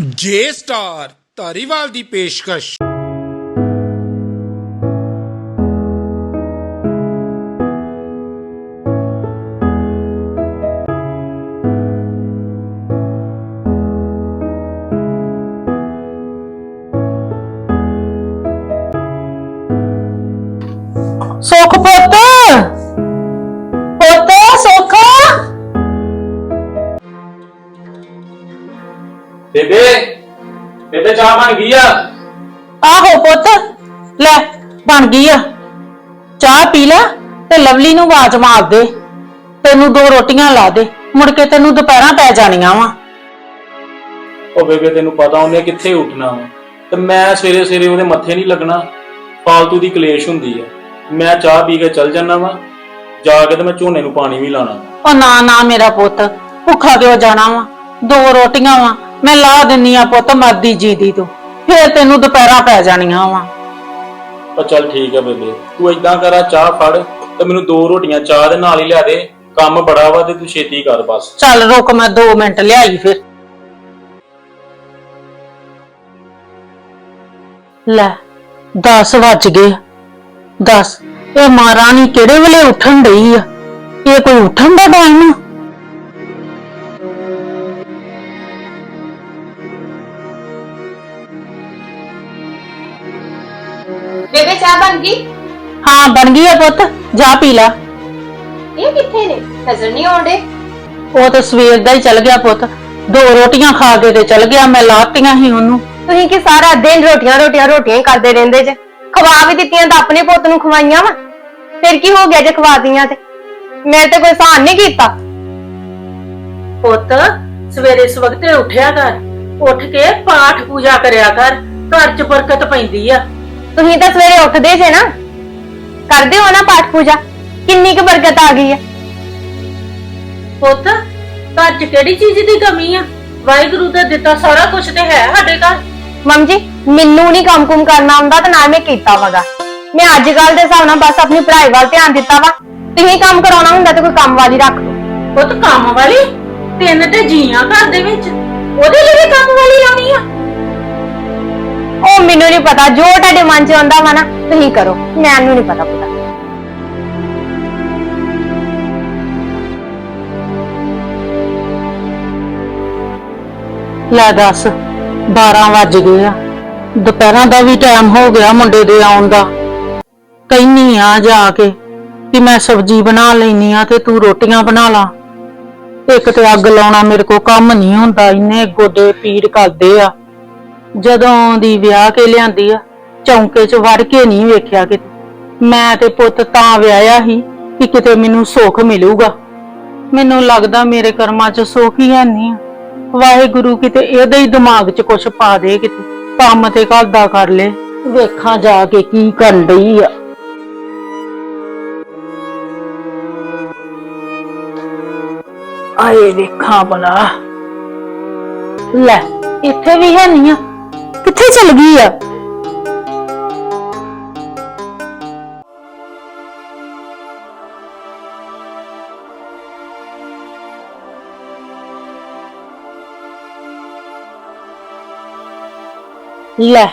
ਜੇ ਸਟਾਰ ਧਾਰੀਵਾਲ ਦੀ ਪੇਸ਼ਕਸ਼। ਬੇਬੇ ਬੇਬੇ ਚਾਹ ਬਣ ਗਈ ਆ? ਆਹੋ ਪੁੱਤ ਲੈ ਬਣ ਗਈ ਆ। ਚਾਹ ਪੀ ਲੈ ਤੇ ਲਵਲੀ ਨੂੰ ਆਵਾਜ਼ ਮਾਰ ਦੇ। ਤੈਨੂੰ ਦੋ ਰੋਟੀਆਂ ਲਾ ਦੇ ਮੁੜ ਕੇ ਤੈਨੂੰ ਦੁਪਹਿਰਾਂ ਪੈ ਜਾਣੀਆਂ ਵਾ। ਉਹ ਬੇਬੇ ਤੈਨੂੰ ਪਤਾ ਉਹਨੇ ਕਿੱਥੇ ਉੱਠਣਾ ਵਾ। ਤੇ ਮੈਂ ਸਵੇਰੇ ਸਵੇਰੇ ਉਹਦੇ ਮੱਥੇ ਨਹੀਂ ਲੱਗਣਾ। ਫਾਲਤੂ ਦੀ ਕਲੇਸ਼ ਹੁੰਦੀ ਆ। ਮੈਂ ਚਾਹ ਪੀ ਕੇ ਚੱਲ ਜਾਣਾ ਵਾ। ਜਾ ਕੇ ਤੇ ਮੈਂ ਝੋਨੇ ਨੂੰ ਪਾਣੀ ਵੀ ਲਾਣਾ ਉਹ ਨਾ ਨਾ ਮੇਰਾ ਪੁੱਤ ਭੁੱਖਾ ਕਿਉਂ ਜਾਣਾ ਵਾ? ਦੋ ਰੋਟੀਆਂ ਵਾ। ਮੈਂ ਲਾ ਦਿੰਨੀ ਆ ਪੁੱਤ ਮਰਦੀ ਜੀਦੀ ਤੂੰ। ਫੇਰ ਤੈਨੂੰ ਦੁਪਹਿਰਾਂ ਪੈ ਜਾਣੀਆਂ ਵਾ। ਉਹ ਚੱਲ ਠੀਕ ਆ ਬੇਬੇ ਤੂੰ ਏਦਾਂ ਕਰਾ ਚਾਹ ਫੜ ਤੇ ਮੈਨੂੰ ਦੋ ਰੋਟੀਆਂ ਚਾਹ ਦੇ ਨਾਲ ਹੀ ਲਿਆ ਦੇ। ਕੰਮ ਬੜਾ ਵਾ ਤੇ ਤੂੰ ਛੇਤੀ ਕਰ ਬਸ। ਚੱਲ ਰੁਕ ਮੈਂ 2 ਮਿੰਟ ਲਿਆਈ ਫਿਰ। ਲੈ 10 ਵੱਜ ਗਏ। 10 ਇਹ ਮਹਾਰਾਣੀ ਕਿਹੜੇ ਵੇਲੇ ਉੱਠਣ ਡਈ ਆ? ਇਹ ਕੋਈ ਉੱਠਣ ਦਾ ਟਾਈਮ ਆ? ਚਾਹ ਬਣ ਗਈ? ਹਾਂ ਬਣ ਗਈ ਆ ਪੁੱਤ ਜਾ ਪੀ ਲੈ। ਇਹ ਕਿੱਥੇ ਨੇ? ਨਜ਼ਰ ਨਹੀਂ ਆਉਂਦੇ। ਉਹ ਤਾਂ ਸਵੇਰ ਦਾ ਹੀ ਚਲ ਗਿਆ ਪੁੱਤ ਦੋ ਰੋਟੀਆਂ ਖਾ ਕੇ ਤੇ ਚਲ ਗਿਆ ਮੈਂ ਲਾਤੀਆਂ ਸੀ ਉਹਨੂੰ। ਤੁਸੀਂ ਕਿ ਸਾਰਾ ਦਿਨ ਰੋਟੀਆਂ ਰੋਟੀਆਂ ਰੋਟੀਆਂ ਹੀ ਕਰਦੇ ਰਹਿੰਦੇ ਜੇ? ਖਵਾ ਵੀ ਦਿੱਤੀਆਂ ਤਾਂ ਆਪਣੇ ਪੁੱਤ ਨੂੰ ਖਵਾਈਆਂ ਵਾ। ਫਿਰ ਕੀ ਹੋ ਗਿਆ ਜੇ ਖਵਾਤੀਆਂ ਤੇ? ਮੈਂ ਤੇ ਕੋਈ ਸਾਨ ਨਹੀਂ ਕੀਤਾ। ਪੁੱਤ ਸਵੇਰੇ ਸਵਖਤੇ ਉੱਠਿਆ ਕਰ। ਉੱਠ ਕੇ ਪਾਠ ਪੂਜਾ ਕਰਿਆ ਕਰ। ਘਰ 'ਚ ਬਰਕਤ ਪੈਂਦੀ ਆ। ਤੁਸੀਂ ਤਾਂ ਸਵੇਰੇ ਉੱਠਦੇ ਜੇ ਨਾ। ਕਰਦੇ ਹੋ ਨਾ ਪਾਠ ਪੂਜਾ? ਕਿੰਨੀ ਕੁ ਬਰਕਤ ਆ ਗਈ ਹੈ। ਪੁੱਤ ਘਰ 'ਚ ਕਿਹੜੀ ਚੀਜ਼ ਦੀ ਕਮੀ ਆ? ਵਾਹਿਗੁਰੂ ਦਾ ਦਿੱਤਾ ਸਾਰਾ ਕੁਝ ਤੇ ਹੈ ਸਾਡੇ ਘਰ। ਮਮ ਜੀ ਮੈਨੂੰ ਨਹੀਂ ਕੰਮ ਕੁਮ ਕਰਨਾ ਆਉਂਦਾ ਤੇ ਨਾ ਮੈਂ ਕੀਤਾ ਵਗਾ। ਮੈਂ ਅੱਜ ਕੱਲ ਦੇ ਹਿਸਾਬ ਨਾਲ ਬਸ ਆਪਣੀ ਪੜ੍ਹਾਈ ਵੱਲ ਧਿਆਨ ਦਿੱਤਾ ਵਾ। ਤੁਸੀਂ ਕੰਮ ਕਰਾਉਣਾ ਹੁੰਦਾ ਤੇ ਕੋਈ ਕੰਮ ਵਾਲੀ ਰੱਖ ਲਓ। ਪੁੱਤ ਕੰਮ ਵਾਲੀ? ਤਿੰਨ ਤੇ ਜੀਆਂ ਘਰ ਦੇ ਵਿੱਚ। ਉਹਦੇ ਲਈ ਵੀ ਕੰਮ ਵਾਲੀ ਲਾਉਣੀ ਆ? ਉਹ ਮੈਨੂੰ ਨਹੀਂ ਪਤਾ, ਜੋ ਤੁਹਾਡੇ ਮਨ 'ਚ ਆਉਂਦਾ ਵਾ ਨਾ, ਤੁਸੀਂ ਕਰੋ। ਮੈਨੂੰ ਨਹੀਂ ਪਤਾ ਪਤਾ। ਲੈ ਦੱਸ 12 ਵੱਜ ਗਏ ਆ। ਦੁਪਹਿਰਾਂ ਦਾ ਵੀ ਟਾਈਮ ਹੋ ਗਿਆ ਮੁੰਡੇ ਦੇ ਆਉਣ ਦਾ। ਕਹਿੰਨੀ ਆ ਜਾ ਕੇ ਕਿ ਮੈਂ ਸਬਜ਼ੀ ਬਣਾ ਲੈਨੀ ਆ ਤੇ ਤੂੰ ਰੋਟੀਆਂ ਬਣਾ ਲਾ। ਇੱਕ ਤੇ ਅੱਗ ਲਾਉਣਾ ਮੇਰੇ ਕੋ ਕੰਮ ਨਹੀਂ ਹੁੰਦਾ, ਇੰਨੇ ਗੋਡੇ ਪੀੜ ਕਰਦੇ ਆ। ਜਦੋਂ ਦੀ ਵਿਆਹ ਕੇ ਲਿਆਂਦੀ ਆ, ਚੌਂਕੇ 'ਚ ਵੜ ਕੇ ਨਹੀਂ ਵੇਖਿਆ ਕਿਤੇ। ਮੈਂ ਤੇ ਪੁੱਤ ਤਾਂ ਵਿਆਹਿਆ ਹੀ ਕਿ ਕਿਤੇ ਮੈਨੂੰ ਸੁੱਖ ਮਿਲੂਗਾ। ਮੈਨੂੰ ਲੱਗਦਾ ਮੇਰੇ ਕਰਮਾਂ 'ਚ ਸੁੱਖ ਹੀ ਹੈ ਨਹੀਂ ਆ। ਵਾਹਿਗੁਰੂ ਕਿਤੇ ਇਹਦੇ ਹੀ ਦਿਮਾਗ 'ਚ ਕੁਛ ਪਾ ਦੇ ਕਿਤੇ। ਕੰਮ ਤੇ ਘਰ ਦਾ ਕਰ ਲੈ। ਵੇਖਾਂ ਜਾ ਕੇ ਕੀ ਕਰਨ ਡਈ ਆ। ਆਏ ਵੇਖਾਂ ਬਲਾ ਲੈ, ਇੱਥੇ ਵੀ ਹੈ ਨਹੀਂ ਆ। ਕਿੱਥੇ ਚਲ ਗਈ ਆ? ਲੈ,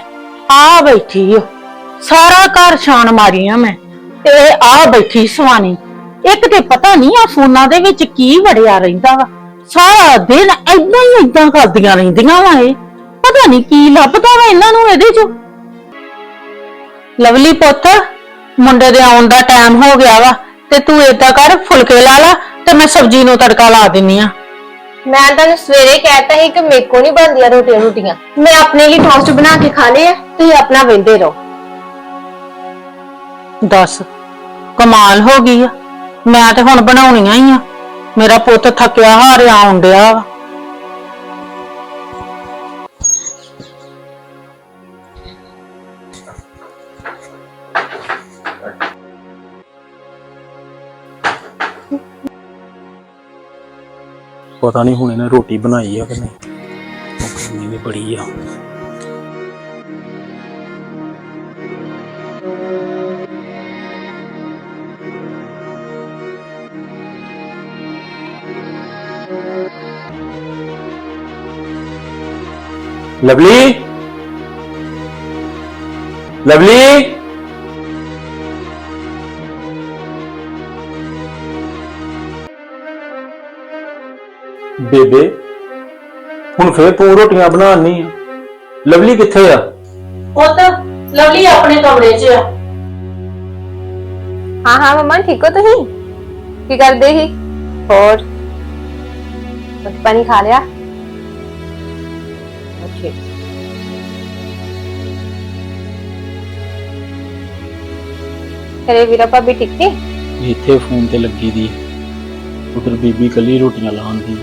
ਆ ਬੈਠੀ ਓ। ਸਾਰਾ ਘਰ ਛਾਣ ਮਾਰੀਆਂ ਮੈਂ। ਤੇ ਆ ਬੈਠੀ ਸਵਾਨੀ। ਇੱਕ ਤੇ ਪਤਾ ਨਹੀਂ ਆ ਫੋਨਾਂ ਦੇ ਵਿੱਚ ਕੀ ਵੜਿਆ ਰਹਿੰਦਾ ਵਾ। ਸਾਰਾ ਦਿਨ ਏਦਾਂ ਹੀ ਏਦਾਂ ਕਰਦੀਆਂ ਰਹਿੰਦੀਆਂ ਵਾ ਇਹ। ਪਤਾ ਨਹੀਂ ਕੀ ਲੱਭਦਾ ਵਾ ਇਹਨਾਂ ਨੂੰ ਇਹਦੇ ਚ। ਲਵਲੀ ਪੁੱਤ ਮੁੰਡੇ ਦੇ ਆਉਣ ਦਾ ਟਾਈਮ ਹੋ ਗਿਆ ਵਾ ਤੇ ਤੂੰ ਏਦਾਂ ਕਰ ਫੁਲਕੇ ਲਾ ਲਾ ਤੇ ਮੈਂ ਸਬਜ਼ੀ ਨੂੰ ਤੜਕਾ ਲਾ ਦਿੰਨੀ ਆ। ਮੈਂ ਤੁਹਾਨੂੰ ਸਵੇਰੇ ਕਹਿਤਾ ਸੀ ਕਿ ਮੇਰੇ ਕੋ ਨਹੀਂ ਬਣਦੀਆਂ ਰੋਟੀਆਂ ਰੋਟੀਆਂ ਮੈਂ ਆਪਣੇ ਲਈ ਟੋਸਟ ਬਣਾ ਕੇ ਖਾ ਲਏ ਆ ਤੁਸੀਂ ਆਪਣਾ ਵੇਂਦੇ ਰਹੋ। ਦੱਸ ਕਮਾਲ ਹੋ ਗਈ ਆ। ਮੈਂ ਤੇ ਹੁਣ ਬਣਾਉਣੀਆਂ ਹੀ ਆ। ਮੇਰਾ ਪੁੱਤ ਥੱਕਿਆ ਹਾਰਿਆ ਆਉਣ ਡਿਆ ਵਾ। ਪਤਾ ਨਹੀਂ ਹੁਣ ਇਹਨੇ ਰੋਟੀ ਬਣਾਈ ਆ ਕਿ ਨਹੀਂ। ਗਰਮੀ ਵੀ ਬੜੀ ਆ। ਲਵਲੀ? ਲਵਲੀ? ਬੇਬੇ। ਹੁਣ ਫੇਰ ਤੂੰ ਰੋਟੀਆਂ ਬਣਾਉਣੀ ਆ। ਲਵਲੀ ਕਿੱਥੇ ਆ? ਪੁੱਤ ਲਵਲੀ ਆਪਣੇ ਕਮਰੇ 'ਚ ਆ। ਹਾਂ ਹਾਂ ਮਮਾ ਠੀਕ ਹੋ ਤੁਸੀਂ? ਕੀ ਕਰਦੇ ਸੀ? ਹੋਰ? ਰੋਟੀ ਪਾਣੀ ਖਾ ਲਿਆ? ਅੱਛਾ। ਤੇਰੇ ਵੀਰਾ ਭਾਬੀ ਠੀਕ ਨੇ? ਇੱਥੇ ਫੋਨ ਤੇ ਲੱਗੀ ਦੀ। ਉਧਰ ਬੀਬੀ ਕੱਲੀ ਰੋਟੀਆਂ ਲਾਉਂਦੀ।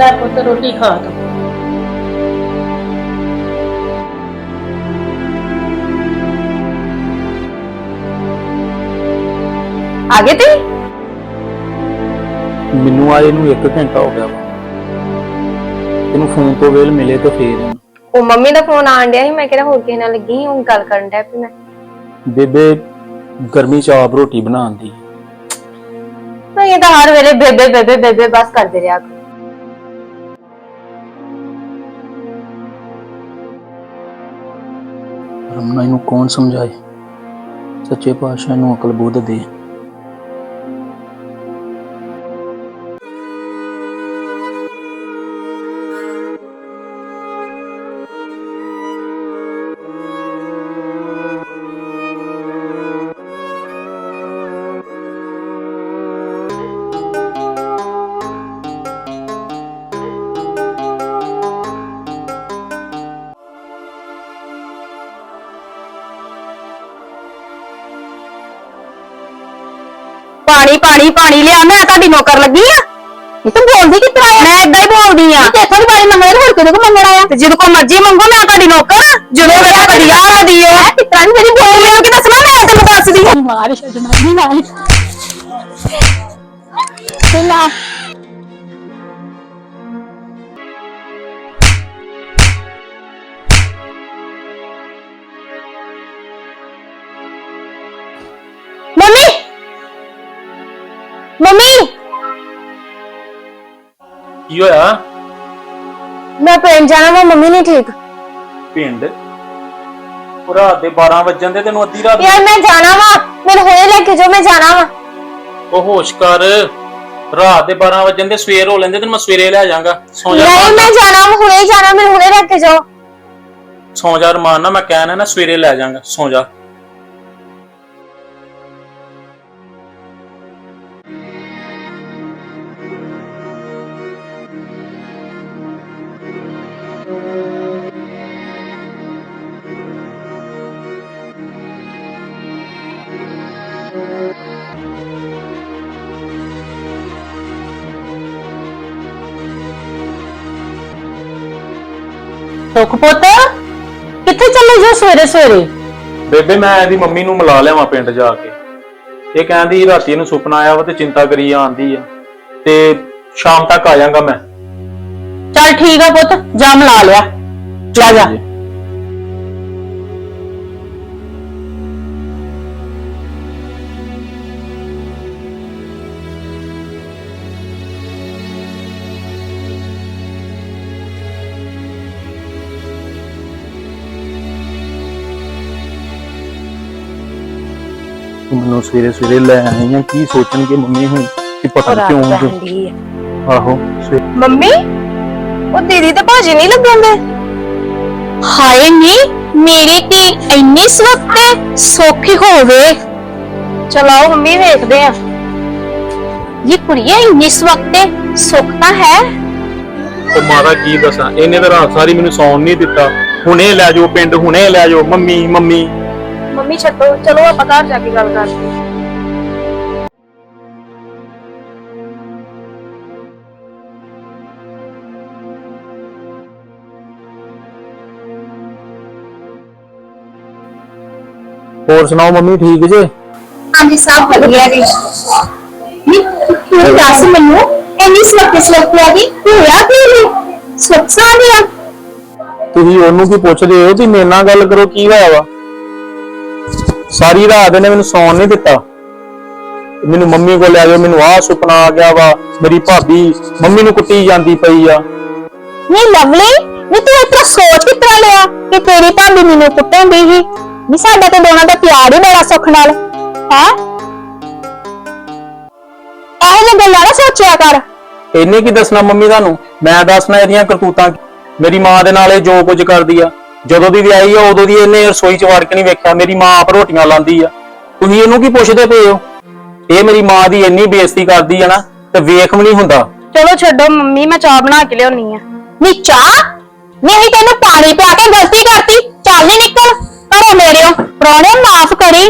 ਲੈ ਪੁੱਤ ਰੋਟੀ ਖਾ ਤੂੰ। ਆ ਗਏ ਤੁਸੀਂ ਮੈਨੂੰ ਆਏ ਨੂੰ 1 ਘੰਟਾ ਹੋ ਗਿਆ ਵਾ। ਤੈਨੂੰ ਫੋਨ ਤੋਂ ਵੇਲ ਮਿਲੇ ਤੇ ਫੇਰ। ਉਹ ਮੰਮੀ ਦਾ ਫੋਨ ਆਣ ਡਿਆ ਸੀ ਮੈਂ ਕਿਹਾ ਹੋਰ ਕਿਸੇ ਨਾਲ ਲੱਗੀ ਸੀ ਹੁਣ ਗੱਲ ਕਰਨ ਡਿਆ ਪਈ ਮੈਂ। ਬੇਬੇ ਗਰਮੀ ਚ ਆਪ ਰੋਟੀ ਬਣਾਉਂਦੀ ਤਾਂ ਇਹ ਤਾਂ ਹਰ ਵੇਲੇ ਬੇਬੇ ਬੇਬੇ ਬੇਬੇ ਬਸ ਕਰਦੇ ਰਿਹਾ ਕਰੋ। ਰਮਨਾ ਨੂੰ ਕੌਣ ਸਮਝਾਏ? ਸੱਚੇ ਪਾਤਸ਼ਾਹ ਨੂੰ ਅਕਲ ਬੁੱਧ ਦੇ। ਪਾਣੀ ਪਾਣੀ ਪਾਣੀ ਲਿਆ ਮੈਂ ਤੁਹਾਡੀ ਨੌਕਰ ਲੱਗੀ ਆ। ਇਹ ਤੂੰ ਬੋਲਦੀ ਕਿ ਤਰਾ ਮੈਂ ਇਦਾਂ ਹੀ ਬੋਲਦੀ ਆ। ਤੇ ਦੀ ਪਾਣੀ ਮੰਗਣਾ ਹੋਰ ਕਿਹਦੇ ਕੋ ਮੰਗਣਾ ਆ? ਤੇ ਜਦੋਂ ਕੋ ਮਰਜ਼ੀ ਮੰਗੋ ਮੈਂ ਤੁਹਾਡੀ ਨੌਕਰ ਆ। ਜਦੋਂ ਮੇਰਾ ਕਦੀ ਆ। ਦਿਓ ਕਿਤਰਾ ਨਹੀਂ ਮੇਰੀ ਬੋਲ ਮੈਨੂੰ ਕਿ ਦੱਸਣਾ ਮੈਂ ਤੈਨੂੰ ਦੱਸਦੀ ਮਾਰ ਛੱਡਣਾ ਨਹੀਂ ਨਾਲ। ਮੰਮੀ ਕੀ ਹੋਇਆ? ਮੈਂ ਪਿੰਡ ਜਾਣਾ ਵਾ ਮੰਮੀ ਨਹੀਂ ਠੀਕ। ਪਿੰਡ? ਉਹ ਰਾਤ ਦੇ 12 ਵਜਣ ਦੇ ਤੈਨੂੰ ਅੱਧੀ ਰਾਤ ਯਾਰ ਮੈਂ ਜਾਣਾ ਵਾ। ਮੈਨੂੰ ਹੁਣੇ ਲੈ ਕੇ ਜਾਓ ਮੈਂ ਜਾਣਾ ਵਾ। ਉਹ ਹੋਸ਼ ਕਰ। ਰਾਤ ਦੇ 12 ਵਜਣ ਦੇ ਸਵੇਰ ਹੋ ਲੈਂਦੇ ਤੈਨੂੰ ਮੈਂ ਸਵੇਰੇ ਲੈ ਜਾਵਾਂਗਾ। ਸੌਂ ਜਾ ਨਹੀਂ ਮੈਂ ਜਾਣਾ ਵਾ ਹੁਣੇ ਜਾਣਾ ਮੈਨੂੰ ਹੁਣੇ ਲੈ ਕੇ ਜਾਓ। ਸੌਂ ਜਾ ਰਮਾਨ ਨਾ ਮੈਂ ਕਹਿਣਾ ਨਾ ਸਵੇਰੇ ਲੈ ਜਾਵਾਂਗਾ। ਸੌਂ ਜਾ। ਸੁਖ ਪੁੱਤ ਕਿੱਥੇ ਚੱਲੇ ਜੋ ਸਵੇਰੇ ਸਵੇਰੇ? ਬੇਬੇ ਮੈਂ ਇਹਦੀ ਮੰਮੀ ਨੂੰ ਮਿਲਾ ਲਿਆਵਾਂ ਪਿੰਡ ਜਾ ਕੇ। ਇਹ ਕਹਿੰਦੀ ਰਾਤੀ ਇਹਨੂੰ ਸੁਪਨਾ ਆਇਆ ਵਾ ਤੇ ਚਿੰਤਾ ਕਰੀ ਆਂਦੀ ਆ। ਤੇ ਸ਼ਾਮ ਤੱਕ ਆ ਜਾਵਾਂਗਾ ਮੈਂ। ਚੱਲ ਠੀਕ ਆ ਪੁੱਤ ਜਾ ਮਿਲਾ ਲਿਆ। ਜਾ ਜਾ। ਤੂੰ ਮੈਨੂੰ ਸਵੇਰੇ ਸਵੇਰੇ ਲੈ ਆਈ ਆ ਕੀ ਸੋਚਣਗੇ ਮੰਮੀ ਹੁਣ ਕਿ ਪਤਾ ਨੀ ਕਿਉਂ ਆਹੋ ਸਵੇਰੇ। ਮੰਮੀ ਉਹ ਦੀਦੀ ਤੇ ਭਾਜੀ ਨਹੀਂ ਲੱਗਣਦੇ ਹਾਏ ਨੀ ਮੇਰੀ ਧੀ ਇੰਨੀ ਸਵਖਤੇ ਸੌਖੀ ਹੋਵੇ। ਚਲੋ ਮੰਮੀ ਵੇਖਦੇ ਆ। ਇਹ ਕੁੜੀਏ ਇੰਨੀ ਸਵਖਤੇ ਸੁੱਖ ਤਾਂ ਹੈ। ਉਹ ਮਾਰਾ ਕੀ ਦੱਸਾਂ ਇਹਨੇ ਤਾਂ ਰਾਤ ਸਾਰੀ ਮੈਨੂੰ ਸੌਣ ਨਹੀਂ ਦਿੱਤਾ। ਹੁਣੇ ਲੈ ਜਾਓ ਪਿੰਡ ਹੁਣੇ ਲੈ ਜਾਓ। Mummy mummy. ਮੰਮੀ ਛੱਡੋ ਚਲੋ ਆਪਾਂ ਘਰ ਜਾ ਕੇ ਗੱਲ ਕਰਦੇ ਹਾਂ। ਹੋਰ ਸੁਣਾਓ ਮੰਮੀ ਠੀਕ ਜੇ? ਹਾਂਜੀ ਸਭ ਵਧੀਆ ਜੀ। ਨੀ ਤੂੰ ਦੱਸ ਮੈਨੂੰ ਇੰਨੀ ਸਵਖਤੇ ਸਵਖਤੇ ਆ ਗਈ ਹੋਇਆ ਕੀ ਨਹੀਂ ਸੁੱਖ ਸਾਂ ਗਿਆ ਤੁਸੀਂ ਉਹਨੂੰ ਕੀ ਪੁੱਛਦੇ ਹੋ? ਕਿ ਮੇਰੇ ਨਾਲ ਗੱਲ ਕਰੋ ਕੀ ਹੋਇਆ ਵਾ? ਸਾਰੀ ਰਾਤ ਇਹਨੇ ਮੈਨੂੰ ਸੌਣ ਨਹੀਂ ਦਿੱਤਾ। ਮੈਨੂੰ ਮੰਮੀ ਕੋਲ ਲੈ ਜਾਓ ਮੈਨੂੰ ਆਹ ਸੁਪਨਾ ਆ ਗਿਆ ਵਾ ਮੇਰੀ ਭਾਬੀ ਮੰਮੀ ਨੂੰ ਕੁੱਟੀ ਜਾਂਦੀ ਪਈ ਆ। ਨਹੀਂ ਲਵਲੀ ਨਹੀਂ ਤੂੰ ਇਤਨਾ ਸੋਚ ਕਿਤਰਾ ਲਿਆ ਕਿ ਤੇਰੀ ਭਾਬੀ ਮੈਨੂੰ ਕੁੱਟਣ ਦੀ ਹੀ ਨਹੀਂ ਸਾਡਾ ਤੇ ਦੋਨਾਂ ਦਾ ਪਿਆਰ ਹੀ ਬੜਾ ਸੁੱਖ ਨਾਲ। ਹੈ? ਇਹੋ ਜਿਹੀ ਗੱਲਾਂ ਨਾ ਸੋਚਿਆ ਕਰ। ਇਹਨੇ ਕੀ ਦੱਸਣਾ ਮੰਮੀ ਤੁਹਾਨੂੰ? ਮੈਂ ਦੱਸਣਾ ਇਹਦੀਆਂ ਕਰਤੂਤਾਂ ਮੇਰੀ ਮਾਂ ਦੇ ਨਾਲ ਇਹ ਜੋ ਕੁਝ ਕਰਦੀ ਆ। ਜਦੋਂ ਦੀ ਵਿਆਹੀ ਆ ਉਦੋਂ ਦੀ ਇਹਨੇ ਰਸੋਈ ਚ ਵੜ ਕੇ ਨਹੀਂ ਵੇਖਿਆ ਮੇਰੀ ਮਾਂ ਆਪ ਰੋਟੀਆਂ ਲਾਉਂਦੀ ਆ। ਤੁਸੀਂ ਇਹਨੂੰ ਕੀ ਪੁੱਛਦੇ ਪਏ ਹੋ? ਇਹ ਮੇਰੀ ਮਾਂ ਦੀ ਇੰਨੀ ਬੇਇੱਜ਼ਤੀ ਕਰਦੀ ਆ ਨਾ ਤੇ ਵੇਖ ਵੀ ਨਹੀਂ ਹੁੰਦਾ। ਚਲੋ ਛੱਡੋ ਮੰਮੀ ਮੈਂ ਚਾਹ ਬਣਾ ਕੇ ਲਿਆਉਣੀ ਆ। ਨੀ ਚਾਹ? ਨਹੀਂ ਤੈਨੂੰ ਪਾਣੀ ਪਿਆ ਕੇ ਗਲਤੀ ਕਰਤੀ। ਚੱਲ ਨਿਕਲ ਘਰੋਂ ਮੇਰਿਓ ਪ੍ਰੋਣੇ ਮਾਫ ਕਰੀ।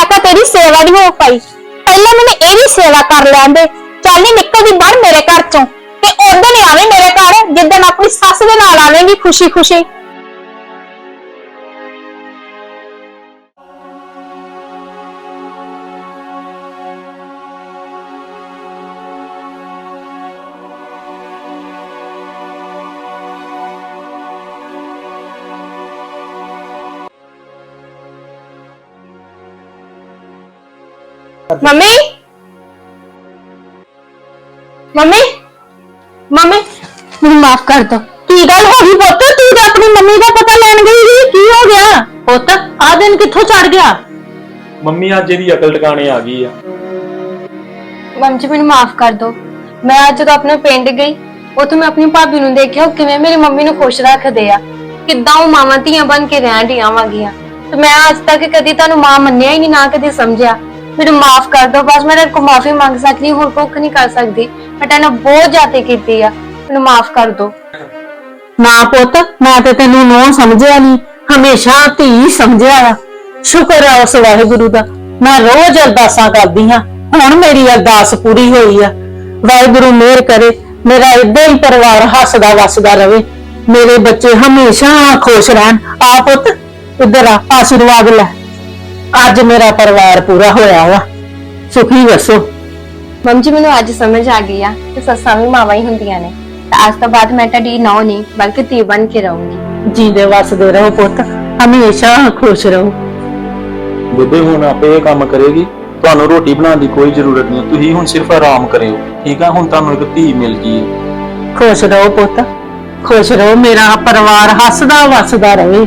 ਐਕਾ ਤੇਰੀ ਸੇਵਾ ਨਹੀਂ ਹੋ ਪਾਈ। ਪਹਿਲਾਂ ਮੈਨੂੰ ਇਹ ਵੀ ਸੇਵਾ ਕਰ ਲੈਂਦੇ ਚੱਲ ਨੀ ਨਿਕਲ ਦੀ ਬਾਹਰ ਮੇਰੇ ਘਰ ਚੋਂ। ਤੇ ਉਦੋਂ ਹੀ ਆਵੇਂ ਮੇਰੇ ਘਰ ਜਿੱਦਣ ਆਪਣੀ ਸੱਸ ਦੇ ਨਾਲ ਆਵੇਂਗੀ ਖੁਸ਼ੀ ਖੁਸ਼ੀ ਮੰਮੀ? ਮੰਮੀ? ਮੰਮੀ? ਮੈਨੂੰ ਮਾਫ ਕਰ ਦੋ। ਕੀ ਗੱਲ ਹੋ ਗਈ ਪੁੱਤ? ਤੂੰ ਤਾਂ ਆਪਣੀ ਮੰਮੀ ਦਾ ਪਤਾ ਲੈਣ ਗਈ ਸੀ। ਕੀ ਹੋ ਗਿਆ? ਪੁੱਤ ਆ ਦਿਨ ਕਿੱਥੋਂ ਚੜ ਗਿਆ? ਮੰਮੀ ਅੱਜ ਇਹਦੀ ਅਕਲ ਟਿਕਾਣੇ ਆ ਗਈ ਆ। ਮੰਮ ਜੀ ਮੈਨੂੰ ਮਾਫ ਕਰ ਦਿਓ ਮੈਂ ਅੱਜ ਜਦੋਂ ਆਪਣੇ ਪਿੰਡ ਗਈ। ਉੱਥੇ ਮੈਂ ਆਪਣੀ ਭਾਬੀ ਨੂੰ ਦੇਖਿਆ ਉਹ ਕਿਵੇਂ ਮੇਰੀ ਮੰਮੀ ਨੂੰ ਖੁਸ਼ ਰੱਖਦੇ ਆ। ਕਿੱਦਾਂ ਉਹ ਮਾਵਾਂ ਧੀਆਂ ਬਣ ਕੇ ਰਹਿਣ ਡੀਆਂ ਵਾਂਗੀਆਂ। ਤੇ ਮੈਂ ਅੱਜ ਤੱਕ ਕਦੀ ਤੁਹਾਨੂੰ ਮਾਂ ਮੰਨਿਆ ਹੀ ਨਹੀਂ ਨਾ ਕਦੀ ਸਮਝਿਆ। ਮੈਨੂੰ ਮਾਫ ਕਰ ਦਿਓ ਬਸ ਮੈਂ ਤੁਹਾਡੇ ਕੋਲ ਮਾਫੀ ਮੰਗ ਸਕਦੀ ਹਾਂ, ਹੋਰ ਕੁੱਖ ਨਹੀਂ ਕਰ ਸਕਦੀ। ਮੈਂ ਤੁਹਾਡੇ ਬਹੁਤ ਜ਼ਿਆਦਾ ਕੀਤੀ ਆ ਮੈਨੂੰ ਮਾਫ ਕਰ ਦਿਓ। ਨਾ ਪੁੱਤ ਮੈਂ ਤੇ ਤੈਨੂੰ ਨੋ ਸਮਝਿਆ ਨਹੀਂ ਹਮੇਸ਼ਾ ਧੀ ਸਮਝਿਆ ਆ ਸ਼ੁਕਰ ਆ ਉਸ ਵਾਹਿਗੁਰੂ ਦਾ ਮੈਂ ਰੋਜ਼ ਅਰਦਾਸਾਂ ਕਰਦੀ ਹਾਂ ਹੁਣ ਮੇਰੀ ਅਰਦਾਸ ਪੂਰੀ ਹੋਈ ਆ। ਵਾਹਿਗੁਰੂ ਮਿਹਰ ਕਰੇ ਮੇਰਾ ਏਦਾਂ ਹੀ ਪਰਿਵਾਰ ਹੱਸਦਾ ਵਸਦਾ ਰਵੇ ਮੇਰੇ ਬੱਚੇ ਹਮੇਸ਼ਾ ਖੁਸ਼ ਰਹਿਣ। ਆ ਪੁੱਤ ਇੱਧਰ ਆ ਆਸ਼ੀਰਵਾਦ ਲੈ। ਅੱਜ ਮੇਰਾ ਪਰਿਵਾਰ ਪੂਰਾ ਹੋਇਆ ਵਾ। ਸੁਖੀ ਵਸੋ ਮੰਮ ਜੀ ਮੈਨੂੰ ਅੱਜ ਸਮਝ ਆ ਗਈ ਆ ਕਿ ਸੱਸਾਂ ਵੀ ਮਾਵਾਂ ਹੀ ਹੁੰਦੀਆਂ ਨੇ। ਤੇ ਅੱਜ ਤੋਂ ਬਾਅਦ ਮੈਂ ਤੁਹਾਡੀ ਨੌ ਨਹੀਂ ਬਲਕਿ ਧੀ ਬਣ ਕੇ ਰਹੂੰਗੀ। ਜੀਂਦੇ ਵਸਦੇ ਰਹੋ ਪੁੱਤ। ਹਮੇਸ਼ਾ ਖੁਸ਼ ਰਹੋ। ਬੇਬੇ ਹੁਣ ਆਪੇ ਇਹ ਕੰਮ ਕਰੇਗੀ। ਤੁਹਾਨੂੰ ਰੋਟੀ ਬਣਾਉਣ ਦੀ ਕੋਈ ਜ਼ਰੂਰਤ ਨਹੀਂ। ਤੁਸੀਂ ਹੁਣ ਸਿਰਫ ਆਰਾਮ ਕਰਿਓ। ਠੀਕ ਆ? ਹੁਣ ਤੁਹਾਨੂੰ ਇੱਕ ਧੀ ਮਿਲ ਗਈ ਹੈ। ਖੁਸ਼ ਰਹੋ ਪੁੱਤ। ਖੁਸ਼ ਰਹੋ। ਮੇਰਾ ਪਰਿਵਾਰ ਹੱਸਦਾ ਵਸਦਾ ਰਹੇ।